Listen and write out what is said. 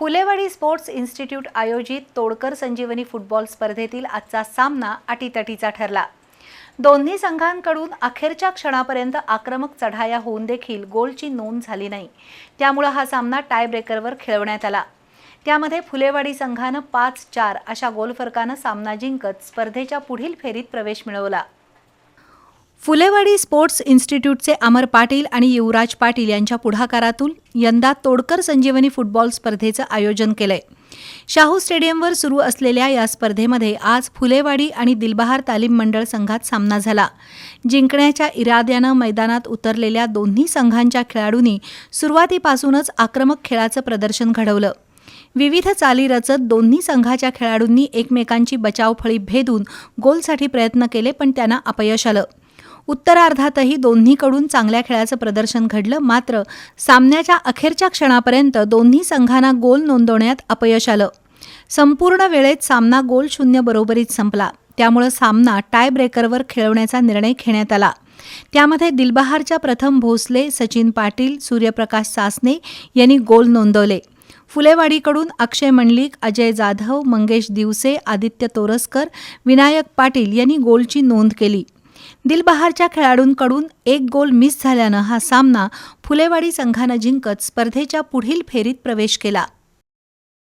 Phulewadi sports institute आयोजित तोडकर संजीवनी football स्पर्धेतील आजचा सामना अटीतटीचा ठरला. दोन्ही संघांकडून अखेरच्या क्षणापर्यंत आक्रमक चढाया होऊन देखील गोलची नोंद झाली नाही. त्यामुळं हा सामना टाय ब्रेकरवर खेळवण्यात आला. त्यामध्ये फुलेवाडी संघानं पाच चार अशा गोलफरकानं सामना जिंकत स्पर्धेच्या पुढील फेरीत प्रवेश मिळवला. फुलेवाडी स्पोर्ट्स इन्स्टिट्यूटचे अमर पाटील आणि युवराज पाटील यांच्या पुढाकारातून यंदा तोडकर संजीवनी फुटबॉल स्पर्धेचं आयोजन केलंय. शाहू स्टेडियमवर सुरू असलेल्या या स्पर्धेमध्ये आज फुलेवाडी आणि दिलबहार तालीम मंडळ संघात सामना झाला. जिंकण्याच्या इराद्यानं मैदानात उतरलेल्या दोन्ही संघांच्या खेळाडूंनी सुरुवातीपासूनच आक्रमक खेळाचं प्रदर्शन घडवलं. विविध चाली रचत दोन्ही संघाच्या खेळाडूंनी एकमेकांची बचावफळी भेदून गोलसाठी प्रयत्न केले पण त्यांना अपयश आलं. उत्तरार्धातही दोन्हीकडून चांगल्या खेळाचं प्रदर्शन घडलं. मात्र सामन्याच्या अखेरच्या क्षणापर्यंत दोन्ही संघांना गोल नोंदवण्यात अपयश आलं. संपूर्ण वेळेत सामना गोल शून्य बरोबरीत संपला. त्यामुळं सामना टाय ब्रेकरवर खेळवण्याचा निर्णय घेण्यात आला. त्यामध्ये दिलबहारच्या प्रथम भोसले सचिन पाटील सूर्यप्रकाश सासने यांनी गोल नोंदवले. फुलेवाडीकडून अक्षय मंडलिक अजय जाधव मंगेश दिवसे आदित्य तोरसकर विनायक पाटील यांनी गोलची नोंद केली. दिलबहारच्या खेळाडूंकडून एक गोल मिस झाल्यानं हा सामना फुलेवाडी संघानं जिंकत स्पर्धेच्या पुढील फेरीत प्रवेश केला.